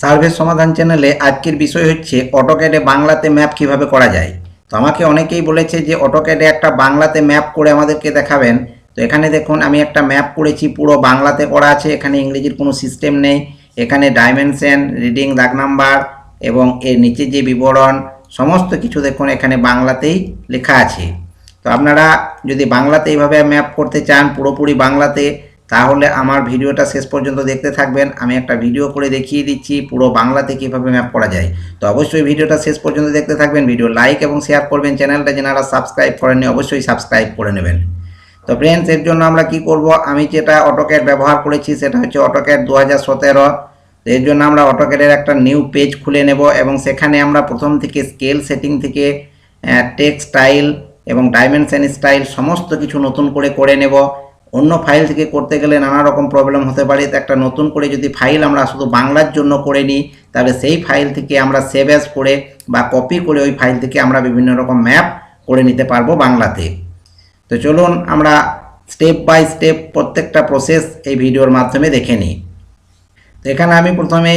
Survey সমাধান চ্যানেলে আজকের বিষয় হচ্ছে অটোক্যাডে বাংলাতে ম্যাপ কীভাবে করা যায়। তো আমাকে অনেকেই বলেছে যে অটোক্যাডে একটা বাংলাতে ম্যাপ করে আমাদেরকে দেখাবেন। তো এখানে দেখুন, আমি একটা ম্যাপ করেছি, পুরো বাংলাতে করা আছে। এখানে ইংরেজির কোনো সিস্টেম নেই। এখানে ডাইমেনশন রিডিং দাগ নাম্বার এবং এর নিচে যে বিবরণ, সমস্ত কিছু দেখুন এখানে বাংলাতেই লেখা আছে। তো আপনারা যদি বাংলাতে এইভাবে ম্যাপ করতে চান, পুরোপুরি বাংলাতে তাহলে আমার ভিডিওটা শেষ পর্যন্ত দেখতে থাকবেন। আমি একটা ভিডিও করে দেখিয়ে দিচ্ছি, পুরো বাংলাতে কীভাবে ম্যাপ করা যায়। তো অবশ্যই ভিডিওটা শেষ পর্যন্ত দেখতে থাকবেন। ভিডিও লাইক এবং শেয়ার করবেন। চ্যানেলটা যারা সাবস্ক্রাইব করেননি, অবশ্যই সাবস্ক্রাইব করে নেবেন। তো ফ্রেন্ডস এর জন্য আমরা কি করব? আমি যেটা অটোক্যাড ব্যবহার করেছি, সেটা হচ্ছে অটোক্যাড দু হাজার সতেরো এর জন্য আমরা অটোক্যাডের একটা নিউ পেজ খুলে নেব এবং সেখানে আমরা প্রথম থেকে স্কেল সেটিং থেকে টেক্সট স্টাইল এবং ডাইমেনশন স্টাইল সমস্ত কিছু নতুন করে করে নেব। অন্য ফাইল থেকে করতে গেলে নানা রকম প্রবলেম হতে পারে। একটা নতুন করে যদি ফাইল আমরা শুধু বাংলার জন্য করে নিই, তাহলে সেই ফাইল থেকে আমরা সেভ অ্যাজ করে বা কপি করে ওই ফাইল থেকে আমরা বিভিন্ন রকম ম্যাপ করে নিতে পারব বাংলাতে। তো চলুন আমরা স্টেপ বাই স্টেপ প্রত্যেকটা প্রসেস এই ভিডিওর মাধ্যমে দেখে নিই। তো এখানে আমি প্রথমে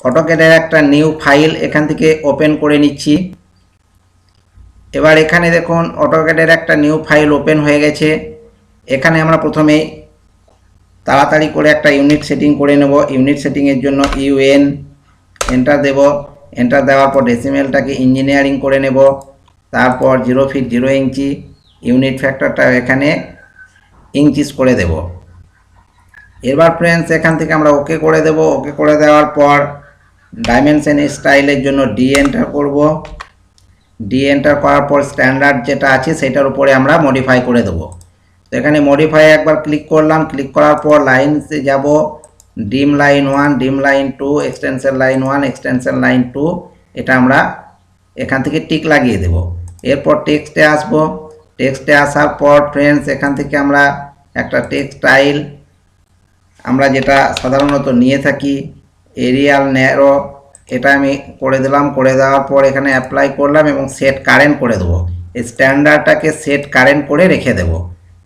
অটোক্যাডের একটা নিউ ফাইল এখান থেকে ওপেন করে নিচ্ছি। এবার এখানে দেখুন অটোক্যাডের একটা নিউ ফাইল ওপেন হয়ে গেছে। এখানে আমরা প্রথমে তাড়াতাড়ি করে একটা ইউনিট সেটিং করে নেব। ইউনিট সেটিংয়ের জন্য ইউএন এন্টার দেব। এন্টার দেওয়ার পর ডেসিমেলটাকে ইঞ্জিনিয়ারিং করে নেব। তারপর zero feet zero inch unit ফ্যাক্টরটা এখানে ইঞ্চিস করে দেব। এবার ফ্রেন্ডস এখান থেকে আমরা ওকে করে দেব। ওকে করে দেওয়ার পর ডাইমেনশন স্টাইলের জন্য ডি এন্টার করব। ডি এন্টার করার পর স্ট্যান্ডার্ড যেটা আছে, সেটার উপরে আমরা মডিফাই করে দেবো। তো এখানে মডিফাই একবার ক্লিক করলাম ক্লিক করার পর লাইনসে যাব dim line one dim line two extension line one extension line two এটা আমরা এখান থেকে টিক লাগিয়ে দেব। এরপর টেক্সটে আসব। টেক্সটে আসার পর ফ্রেন্ডস এখান থেকে আমরা একটা টেক্সট স্টাইল আমরা যেটা সাধারণত নিয়ে থাকি এরিয়াল ন্যারো এটা আমি করে দিলাম, করে দেওয়ার পর এখানে অ্যাপ্লাই করলাম এবং সেট কারেন্ট করে দেবো। এই স্ট্যান্ডার্ডটাকে সেট কারেন্ট করে রেখে দেবো।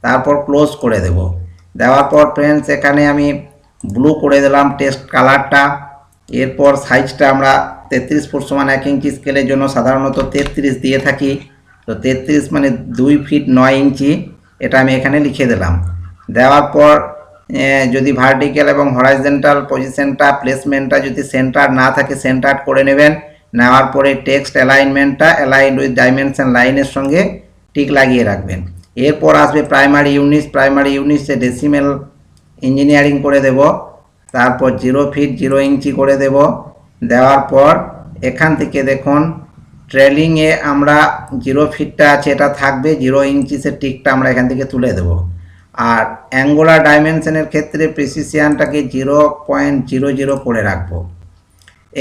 তারপর ক্লোজ করে দেব। দেওয়ার পর ফ্রেন্ডস এখানে আমি ব্লু করে দিলাম টেস্ট কালারটা এরপর সাইজটা আমরা তেত্রিশ ফুট সমান এক ইঞ্চি স্কেলের জন্য সাধারণত তেত্রিশ দিয়ে থাকি। তো তেত্রিশ মানে দুই ফিট নয় ইঞ্চি এটা আমি এখানে লিখে দিলাম। দেওয়ার পর যদি ভার্টিক্যাল এবং হরাইজেন্টাল পজিশনটা প্লেসমেন্টটা যদি সেন্টার না থাকে সেন্টার করে নেবেন। নেওয়ার পরে টেক্সট অ্যালাইনমেন্টটা অ্যালাইন উইথ ডাইমেনশন লাইনের সঙ্গে টিক লাগিয়ে রাখবেন। এরপর আসবে প্রাইমারি ইউনিট প্রাইমারি ইউনিটসে ডেসিমেল ইঞ্জিনিয়ারিং করে দেব, তারপর জিরো ফিট জিরো ইঞ্চি করে দেব, দেওয়ার পর এখান থেকে দেখুন ট্রেলিংয়ে আমরা জিরো ফিটটা আছে, এটা থাকবে জিরো ইঞ্চিসের টিকটা আমরা এখান থেকে তুলে দেব। আর অ্যাঙ্গুলার ডাইমেনশনের ক্ষেত্রে প্রিসিসিয়ানটাকে জিরো পয়েন্ট জিরো জিরো করে রাখব।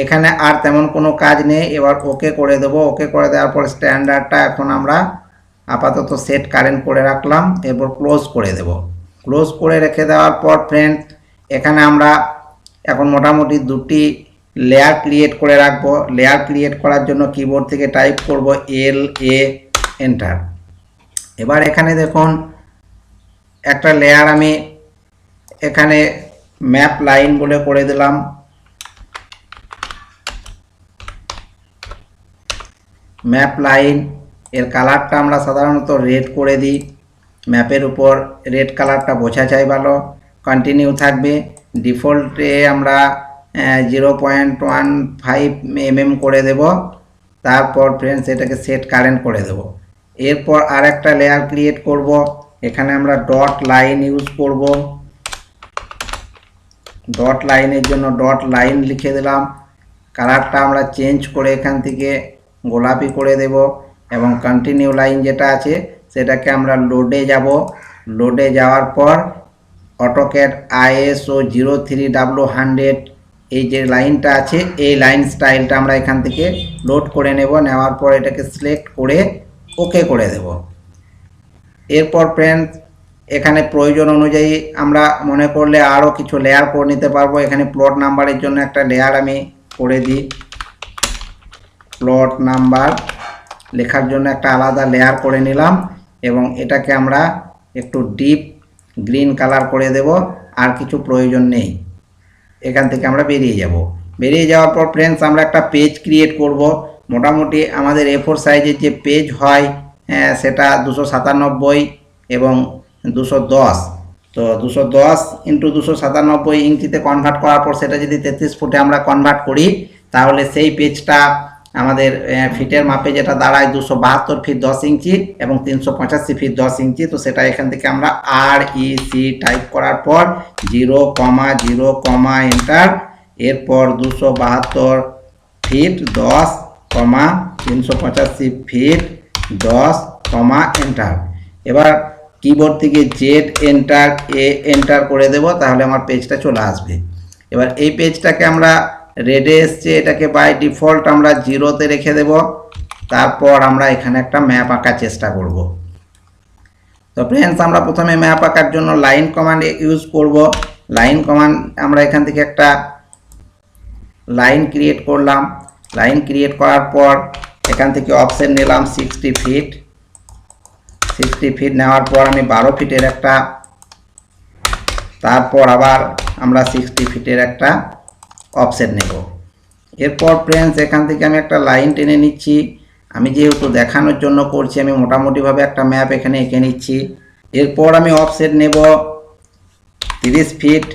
এখানে আর তেমন কোনো কাজ নেই, এবার ওকে করে দেবো ওকে করে দেওয়ার পর স্ট্যান্ডার্ডটা এখন আমরা আপাতত সেট কারেন্ট করে রাখলাম, এরপর ক্লোজ করে দেব। ক্লোজ করে রেখে দেওয়ার পর ফ্রেন্ড এখানে আমরা এখন মোটামুটি দুটি লেয়ার ক্রিয়েট করে রাখব। লেয়ার ক্রিয়েট করার জন্য কিবোর্ড থেকে টাইপ করব এল এ এন্টার এবার এখানে দেখুন, একটা লেয়ার আমি এখানে ম্যাপ লাইন বলে করে দিলাম। ম্যাপ লাইন এর কালারটা আমরা সাধারণত রেড করে দিই। ম্যাপের উপর রেড কালারটা বোঝা যায় ভালো। কন্টিনিউ থাকবে। ডিফল্টে আমরা zero point one five mm করে দেব। তারপর ফ্রেন্ডস এটাকে সেট কারেন্ট করে দেব। এরপর আর একটা লেয়ার ক্রিয়েট করব। এখানে আমরা ডট লাইন ইউজ করব। ডট লাইনের জন্য ডট লাইন লিখে দিলাম। কালারটা আমরা চেঞ্জ করে এখান থেকে গোলাপি করে দেব। এবং কন্টিনিউ লাইন যেটা আছে, সেটাকে আমরা লোডে যাব। লোডে যাওয়ার পর AutoCAD ISO zero three W hundred এই যে লাইনটা আছে, এই লাইন স্টাইলটা আমরা এখান থেকে লোড করে নেব। নেওয়ার পর এটাকে সিলেক্ট করে ওকে করে দেব। এরপর ফ্রেন্ডস এখানে প্রয়োজন অনুযায়ী আমরা মনে করলে আরও কিছু লেয়ার করে নিতে পারব। এখানে প্লট নাম্বারের জন্য একটা লেয়ার আমি করে দিই। প্লট নাম্বার লেখার জন্য একটা আলাদা লেয়ার করে নিলাম এবং এটাকে আমরা একটু ডিপ গ্রিন কালার করে দেব আর কিছু প্রয়োজন নেই। এখান থেকে আমরা বেরিয়ে যাব। বেরিয়ে যাওয়ার পর ফ্রেন্ডস আমরা একটা পেজ ক্রিয়েট করব। মোটামুটি আমাদের এ ফোর সাইজের যে পেজ হয় হ্যাঁ, সেটা দুশো সাতানব্বই এবং দুশো দশ। তো দুশো দশ ইন্টু দুশো সাতানব্বই ইঞ্চিতে কনভার্ট করার পর সেটা যদি তেত্রিশ ফুটে আমরা কনভার্ট করি তাহলে সেই পেজটা আমাদের ফিটের মাপে যেটা দাঁড়ায় দুশো বাহাত্তর ফিট দশ ইঞ্চি এবং তিনশো পঁচাশি ফিট দশ ইঞ্চি, তো সেটা এখান থেকে আমরা আর ই সি টাইপ করার পর zero comma zero comma enter এরপর দুশো বাহাত্তর ফিট দশ কমা তিনশো পঁচাশি ফিট দশ কমা এন্টার এবার কিবোর্ড থেকে জেড এন্টার এ এন্টার করে দেব, তাহলে আমার পেজটা চলে আসবে। এবার এই পেজটাকে আমরা রেডে এসছে, এটাকে বাই ডিফল্ট আমরা জিরোতে রেখে দেব। তারপর আমরা এখানে একটা ম্যাপ আঁকার চেষ্টা করব। তো ফ্রেন্ডস আমরা প্রথমে ম্যাপ আঁকার জন্য লাইন কমান্ড ইউজ করব। লাইন কমান্ড আমরা এখান থেকে একটা লাইন ক্রিয়েট করলাম। লাইন ক্রিয়েট করার পর এখান থেকে অপশন নিলাম সিক্সটি ফিট সিক্সটি ফিট নেওয়ার পর আমি বারো ফিটের একটা, তারপর আবার আমরা সিক্সটি ফিটের একটা অফসেট নেব। এরপর ফ্রেন্ডস এখান থেকে আমি একটা লাইন টেনে নিচ্ছি। আমি যেহেতু দেখানোর জন্য করছি, আমি মোটামুটিভাবে একটা ম্যাপ এখানে এঁকে নিচ্ছি। এরপর আমি অফসেট নেব তিরিশ ফিট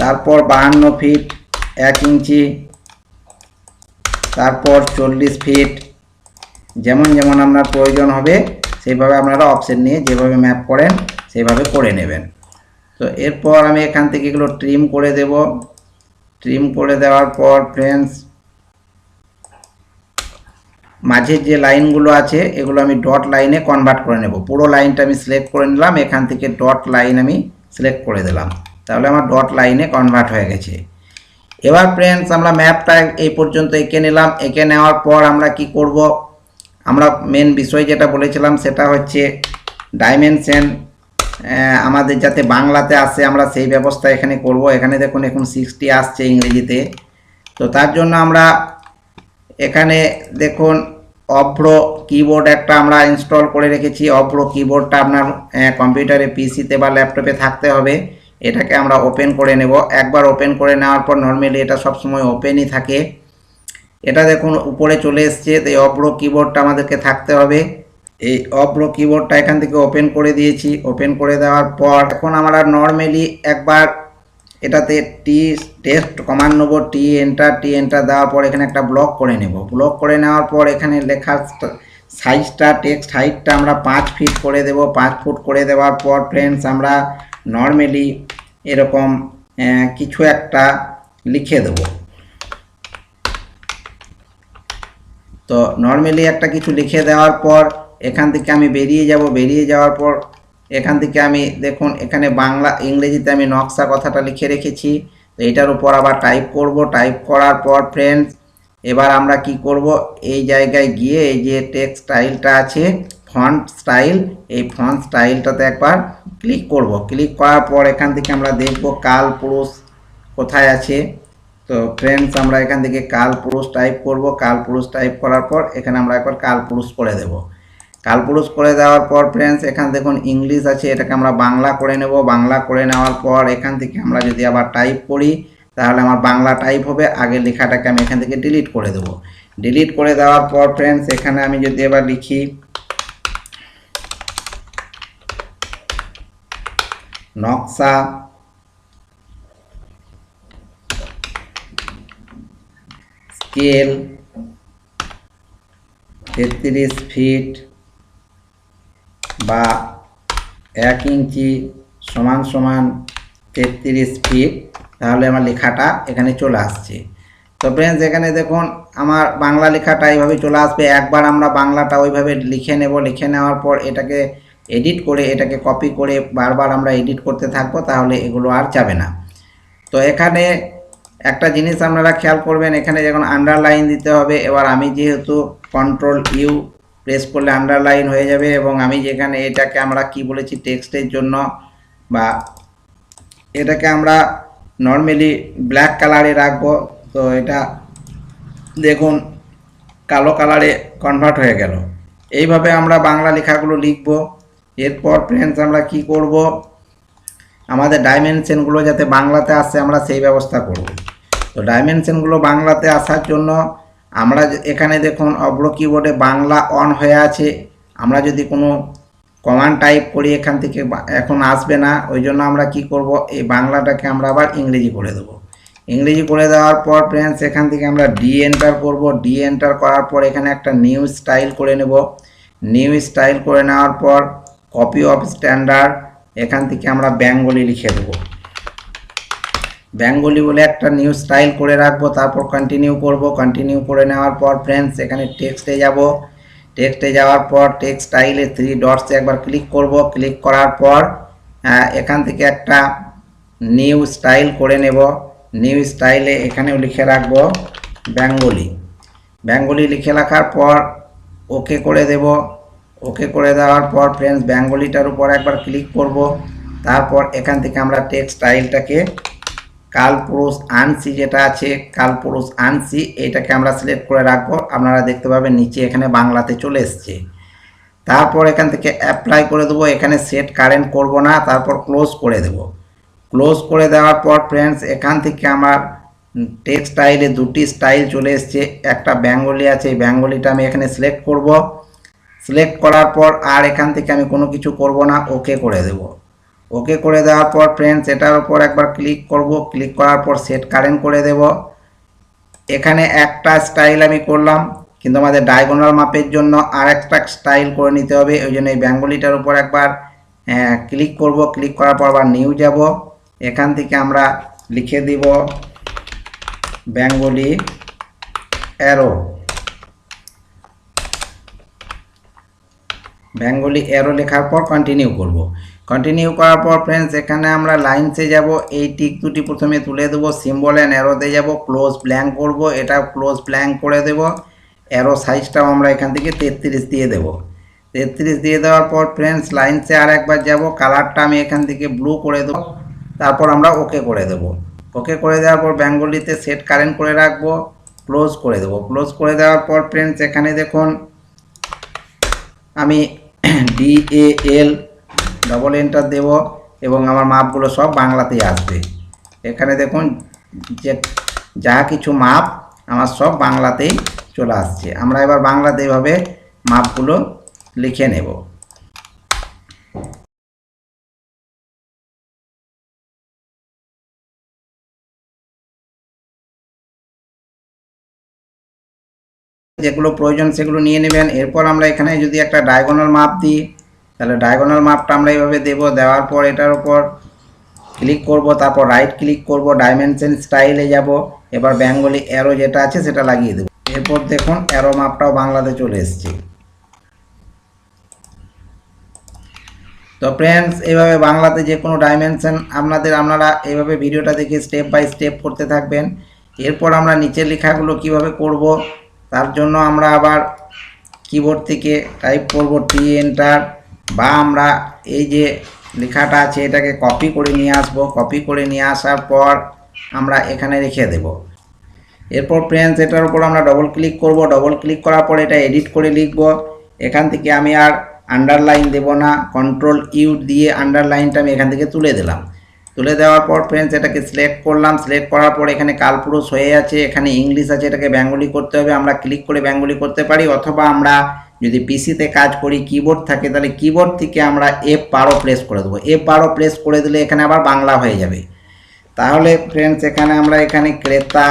তারপর বাহান্ন ফিট এক ইঞ্চি, তারপর চল্লিশ ফিট যেমন যেমন আপনার প্রয়োজন হবে, সেইভাবে আপনারা অপশন নিয়ে যেভাবে ম্যাপ করেন, সেইভাবে করে নেবেন। তো এরপর আমি এখান থেকে এগুলো ট্রিম করে দেব। ট্রিম করে দেওয়ার পর ফ্রেন্ডস মাঝের যে লাইনগুলো আছে, এগুলো আমি ডট লাইনে কনভার্ট করে নেব। পুরো লাইনটা আমি সিলেক্ট করে নিলাম, এখান থেকে ডট লাইন আমি সিলেক্ট করে দিলাম। তাহলে আমার ডট লাইনে কনভার্ট হয়ে গেছে। এবার ফ্রেন্ডস আমরা ম্যাপটা এই পর্যন্ত এঁকে নিলাম। এঁকে নেওয়ার পর আমরা কি করব? আমরা মেন বিষয় যেটা বলেছিলাম, সেটা হচ্ছে ডাইমেনশন আমাদের যাতে বাংলাতে আসে আমরা সেই ব্যবস্থা এখানে করব। এখানে দেখুন, এখন সিক্সটি আসছে ইংরেজিতে। তো তার জন্য আমরা এখানে দেখুন, অভ্র কিবোর্ড একটা আমরা ইনস্টল করে রেখেছি। অভ্র কিবোর্ডটা আপনার কম্পিউটারে পিসিতে বা ল্যাপটপে থাকতে হবে। এটাকে আমরা ওপেন করে নেব। একবার ওপেন করে নেওয়ার পর নর্মালি এটা সবসময় ওপেনই থাকে। এটা দেখুন, উপরে চলে এসছে। তো অভ্র কিবোর্ডটা আমাদেরকে থাকতে হবে। এই অভ্র কিবোর্ডটা এখান থেকে ওপেন করে দিয়েছি। ওপেন করে দেওয়ার পর এখন আমরা নর্মালি একবার এটাতে টি টেস্ট কমান্ড নেব টি এন্টার টি এন্টার দেওয়ার পর এখানে একটা ব্লক করে নেব। ব্লক করে নেওয়ার পর এখানে লেখা সাইজটা টেক্সট হাইটটা আমরা পাঁচ ফিট করে দেব। পাঁচ ফুট করে দেওয়ার পর ফ্রেন্ডস আমরা নর্মালি এরকম কিছু একটা লিখে দেব। তো নর্মালি একটা কিছু লিখে দেওয়ার পর এখান থেকে আমি বেরিয়ে যাব, বেরিয়ে যাওয়ার পর এখান থেকে আমি দেখুন, এখানে বাংলা, ইংরেজিতে আমি নকশা কথাটা লিখে রেখেছি। তো এটার উপর আবার টাইপ করব। টাইপ করার পর ফ্রেন্ডস এবার আমরা কি করব? এই জায়গায় গিয়ে এই যে টেক্সট স্টাইলটা আছে ফন্ট স্টাইল এই ফন্ট স্টাইলটাতে একবার ক্লিক করব। ক্লিক করার পর এখান থেকে আমরা দেখব কাল পুরুষ কোথায় আছে। তো ফ্রেন্ডস আমরা এখান থেকে কাল পুরুষ টাইপ করব। কাল পুরুষ টাইপ করার পর এখানে আমরা একবার কাল পুরুষ করে দেব। কালপুরুষ করে দেওয়ার পর ফ্রেন্ডস এখানে দেখুন ইংলিশ আছে, এটাকে আমরা বাংলা করে নেব। বাংলা করে নেওয়ার পর এখান থেকে আমরা যদি আবার টাইপ করি, তাহলে আমার বাংলা টাইপ হবে। আগে লেখাটাকে আমি এখান থেকে ডিলিট করে দেব। ডিলিট করে দেওয়ার পর ফ্রেন্ডস এখানে আমি যদি এবার লিখি, নকশা স্কেল তেত্রিশ ফিট বা এক ইঞ্চি সমান সমান তেত্রিশ ফিট তাহলে আমার লেখাটা এখানে চলে আসছে। তো ফ্রেন্ডস এখানে দেখুন, আমার বাংলা লেখাটা এইভাবে চলে আসবে। একবার আমরা বাংলাটা ওইভাবে লিখে নেব। লিখে নেওয়ার পর এটাকে এডিট করে, এটাকে কপি করে বারবার আমরা এডিট করতে থাকব, তাহলে এগুলো আর যাবে না। তো এখানে একটা জিনিস আপনারা খেয়াল করবেন, এখানে যখন আন্ডারলাইন দিতে হবে। এবার আমি যেহেতু কন্ট্রোল ইউ প্রেস করলে আন্ডারলাইন হয়ে যাবে এবং আমি যেখানে এটাকে আমরা কি বলেছি টেক্সটের জন্য বা এটাকে আমরা নর্মালি ব্ল্যাক কালারে রাখব। তো এটা দেখুন, কালো কালারে কনভার্ট হয়ে গেল। এইভাবে আমরা বাংলা লেখাগুলো লিখব। এরপর ফ্রেন্ডস আমরা কি করব? আমাদের ডাইমেনশনগুলো যাতে বাংলাতে আসে আমরা সেই ব্যবস্থা করব। তো ডাইমেনশনগুলো বাংলাতে আসার জন্য আমরা এখানে দেখুন অব্র কিবোর্ডে বাংলা অন হয়ে আছে। আমরা যদি কোনো কমান্ড টাইপ করি এখান থেকে এখন আসবে না। ওই জন্য আমরা কি করব? এই বাংলাটাকে আমরা আবার ইংরেজি করে দেবো। ইংরেজি করে দেওয়ার পর ফ্রেন্ডস এখান থেকে আমরা ডি এন্টার করব। ডি এন্টার করার পর এখানে একটা নিউ স্টাইল করে নেব। নিউ স্টাইল করে নেওয়ার পর কপি অফ স্ট্যান্ডার্ড এখান থেকে আমরা বেঙ্গলি লিখে দেবো। বেঙ্গলি বলে একটা নিউ স্টাইল করে রাখব, তারপর কন্টিনিউ করব। কন্টিনিউ করে নেওয়ার পর ফ্রেন্ডস এখানে টেক্সটে যাব। টেক্সটে যাওয়ার পর টেক্সট স্টাইলে থ্রি ডটসে একবার ক্লিক করব। ক্লিক করার পর এখান থেকে একটা নিউ স্টাইল করে নেব। নিউ স্টাইলে এখানেও লিখে রাখব বেঙ্গলি। বেঙ্গলি লিখে রাখার পর ওকে করে দেব। ওকে করে দেওয়ার পর ফ্রেন্ডস বেঙ্গলিটার উপর একবার ক্লিক করব। তারপর এখান থেকে আমরা টেক্সট স্টাইলটাকে কালপুরুষ আনসি যেটা আছে, কালপুরুষ আনসি, এটাকে আমরা সিলেক্ট করে রাখব। আপনারা দেখতে পাবেন নিচে এখানে বাংলাতে চলে এসছে। তারপর এখান থেকে অ্যাপ্লাই করে দেবো। এখানে সেট কারেন্ট করব না, তারপর ক্লোজ করে দেব। ক্লোজ করে দেওয়ার পর ফ্রেন্ডস এখান থেকে আমার টেক্সট স্টাইলে দুটি স্টাইল চলে এসছে। একটা বেঙ্গলি আছে, এই বেঙ্গলিটা আমি এখানে সিলেক্ট করব। সিলেক্ট করার পর আর এখান থেকে আমি কোনো কিছু করব না ওকে করে দেব। ওকে করে দেওয়ার পর ফ্রেন্ডস এটার উপর একবার ক্লিক করব। ক্লিক করার পর সেট কারেন্ট করে দেব। এখানে একটা স্টাইল আমি করলাম, কিন্তু আমাদের ডায়াগোনাল মাপের জন্য আর একটা স্টাইল করে নিতে হবে। ওই জন্য এই বেঙ্গলিটার উপর একবার ক্লিক করব। ক্লিক করার পর আবার নিউ যাব। এখান থেকে আমরা লিখে দিব বেঙ্গলি অ্যারো বেঙ্গলি অ্যারো লেখার পর কন্টিনিউ করব। কন্টিনিউ করার পর ফ্রেন্ডস এখানে আমরা লাইনসে যাব, এই টিক দুটি প্রথমে তুলে দেবো সিম্বল অ্যান্ড অ্যারোতে যাব ক্লোজ ব্ল্যাঙ্ক করব, এটা ক্লোজ ব্ল্যাঙ্ক করে দেব অ্যারো সাইজটাও আমরা এখান থেকে তেত্রিশ দিয়ে দেব। তেত্রিশ দিয়ে দেওয়ার পর ফ্রেন্ডস লাইনসে আর একবার যাব কালারটা আমি এখান থেকে ব্লু করে দেবো, তারপর আমরা ওকে করে দেব। ওকে করে দেওয়ার পর বেঙ্গলিতে সেট কারেন্ট করে রাখব ক্লোজ করে দেবো। ক্লোজ করে দেওয়ার পর ফ্রেন্ডস এখানে দেখুন, আমি D A L double enter দেব এবং আমার মাপগুলো সব বাংলাতেই আসবে। এখানে দেখুন যে যা কিছু মাপ আমার সব বাংলাতেই চলে আসছে। আমরা এবার বাংলাতে এভাবে মাপগুলো লিখে নেব। যেগুলো প্রয়োজন সেগুলো নিয়ে নেবেন। এরপর আমরা এখানে যদি একটা ডায়াগোনাল মাপ দিই তাহলে ডায়াগোনাল মাপটা আমরা এইভাবে দেব, দেওয়ার পর এটার উপর ক্লিক করব, তারপর রাইট ক্লিক করব ডাইমেনশন স্টাইলে যাব, এবার বেঙ্গলি অ্যারো যেটা আছে সেটা লাগিয়ে দেবো। এরপর দেখুন অ্যারো মাপটাও বাংলাতে চলে এসছে। তো ফ্রেন্ডস এইভাবে বাংলাতে যে কোনো ডাইমেনশন আপনাদের, আপনারা এইভাবে ভিডিওটা দেখে স্টেপ বাই স্টেপ করতে থাকবেন। এরপর আমরা নিচের লেখাগুলো কীভাবে করব, তার জন্য আমরা আবার কিবোর্ড থেকে টাইপ করব টি এন্টার বা আমরা এই যে লেখাটা আছে, এটাকে কপি করে নিয়ে আসব। কপি করে নিয়ে আসার পর আমরা এখানে রেখে দেব। এরপর ফ্রেন্ডস এটার উপর আমরা ডবল ক্লিক করব। ডবল ক্লিক করার পর এটা এডিট করে লিখব। এখান থেকে আমি আর আন্ডারলাইন দেব না। কন্ট্রোল ইউ দিয়ে আন্ডারলাইনটা আমি এখান থেকে তুলে দিলাম। তুলে দেওয়ার পর ফ্রেন্ডস এটাকে সিলেক্ট করলাম। সিলেক্ট করার পর এখানে কালপুরুষ হয়ে আছে, এখানে ইংলিশ আছে, এটাকে বেঙ্গলি করতে হবে। আমরা ক্লিক করে বেঙ্গলি করতে পারি, অথবা আমরা যদি পিসিতে কাজ করি কিবোর্ড থাকে, তাহলে কিবোর্ড থেকে আমরা এফ বারো প্রেস করে দেবো। এফ বারো প্রেস করে দিলে এখানে আবার বাংলা হয়ে যাবে। তাহলে ফ্রেন্ডস এখানে আমরা এখানে ক্রেতা,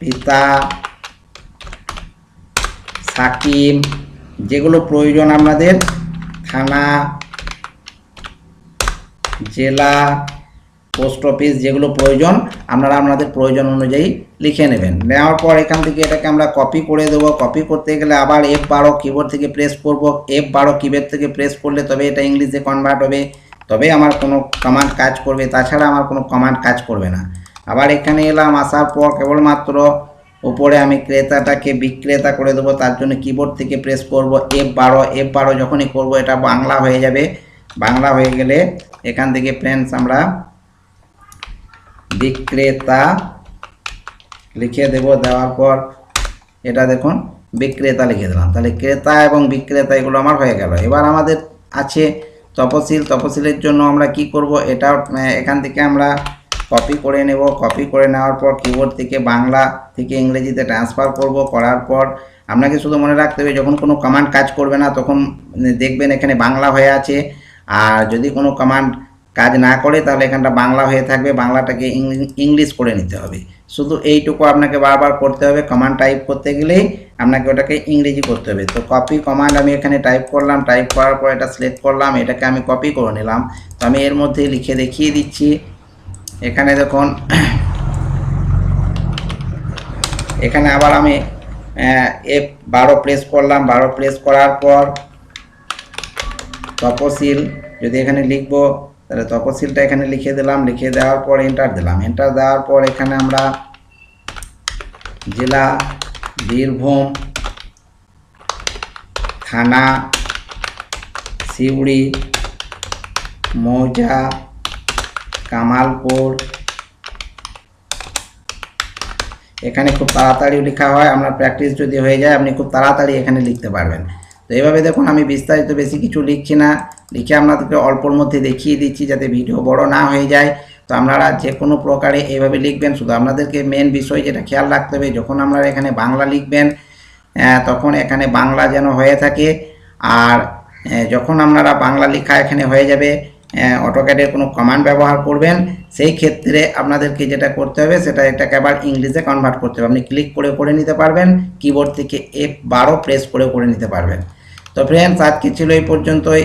পিতা, সাকিম, যেগুলো প্রয়োজন আপনাদের থানা, জেলা পোস্ট অফিস যেগুলো প্রয়োজন, আপনারা আপনাদের প্রয়োজন অনুযায়ী লিখে নেবেন। নেওয়ার পর এখান থেকে এটাকে আমরা কপি করে দেবো। কপি করতে গেলে আবার এফ বারো কিবোর্ড থেকে প্রেস করব। এফ বারো কিবোর্ড থেকে প্রেস করলে তবে এটা ইংলিশে কনভার্ট হবে। তবে আমার কোনো কমান্ড কাজ করবে। তাছাড়া আমার কোনো কমান্ড কাজ করবে না। আবার এখানে এলাম, আসার পর কেবলমাত্র উপরে আমি ক্রেতাটাকে বিক্রেতা করে দেবো। তার জন্য কিবোর্ড থেকে প্রেস করব। এফ বারো এফ বারো যখনই করব, এটা বাংলা হয়ে যাবে। বাংলা হয়ে গেলে এখান থেকে ফ্রেন্ডস আমরা বিক্রেতা, লিখে দেব, দেওয়ার পর এটা দেখুন, বিক্রেতা লিখে দিলাম। তাহলে ক্রেতা এবং বিক্রেতা এগুলো আমার হয়ে গেল। এবার আমাদের আছে তপশিল তপশিলের জন্য আমরা কি করব? এটা এখান থেকে আমরা কপি করে নেব। কপি করে নেওয়ার পর কিবোর্ড থেকে বাংলা থেকে ইংরেজিতে ট্রান্সফার করব। করার পর আপনাকে শুধু মনে রাখতে হবে, যখন কোনো কমান্ড কাজ করবে না, তখন দেখবেন এখানে বাংলা হয়ে আছে। আর যদি কোনো কমান্ড কাজ না করে তাহলে এখানটা বাংলা হয়ে থাকবে, বাংলাটাকে ইংলিশ করে নিতে হবে। শুধু এইটুকু আপনাকে বারবার করতে হবে কমান্ড টাইপ করতে গেলেই আপনাকে ওটাকে ইংরেজি করতে হবে। তো কপি কমান্ড আমি এখানে টাইপ করলাম টাইপ করার পর এটা সিলেক্ট করলাম, এটাকে আমি কপি করে নিলাম। তো আমি এর মধ্যে লিখে দেখিয়ে দিচ্ছি। এখানে দেখুন, এখানে আবার আমি এফ বারো প্রেস করলাম, বারো প্রেস করার পর তপশিল যদি এখানে লিখব তাহলে তপশিলটা এখানে লিখে দিলাম, লিখে দেওয়ার পর এন্টার দিলাম। এন্টার দেওয়ার পর এখানে আমরা জেলা, বীরভূম, থানা, সিউড়ি, মৌজা, কামালপুর। এখানে খুব তাড়াতাড়ি লেখা হয়, আপনার প্র্যাকটিস যদি হয়ে যায়, আপনি খুব তাড়াতাড়ি এখানে লিখতে পারবেন। তো এইভাবে দেখুন, আমি বিস্তারিত বেশি কিছু লিখছি না। লিখে আপনাদেরকে অল্পর মধ্যে দেখিয়ে দিচ্ছি যাতে ভিডিও বড় না হয়ে যায়। তো আপনারা যে কোনো প্রকারে এইভাবে লিখবেন, শুধু আপনাদেরকে মেন বিষয় যেটা খেয়াল রাখতে হবে, যখন আপনারা এখানে বাংলা লিখবেন তখন এখানে বাংলা যেন হয়ে থাকে। আর যখন আপনারা বাংলা লেখা এখানে হয়ে যাবে অটোক্যাডের কোনো কমান্ড ব্যবহার করবেন, সেই ক্ষেত্রে আপনাদেরকে যেটা করতে হবে, সেটা এটাকে আবার ইংলিশে কনভার্ট করতে হবে। আপনি ক্লিক করে করে নিতে পারবেন কিবোর্ড থেকে এফ বারো প্রেস করে করে নিতে পারবেন। তো ফ্রেন্ডস আজকে ছিল এই পর্যন্তই।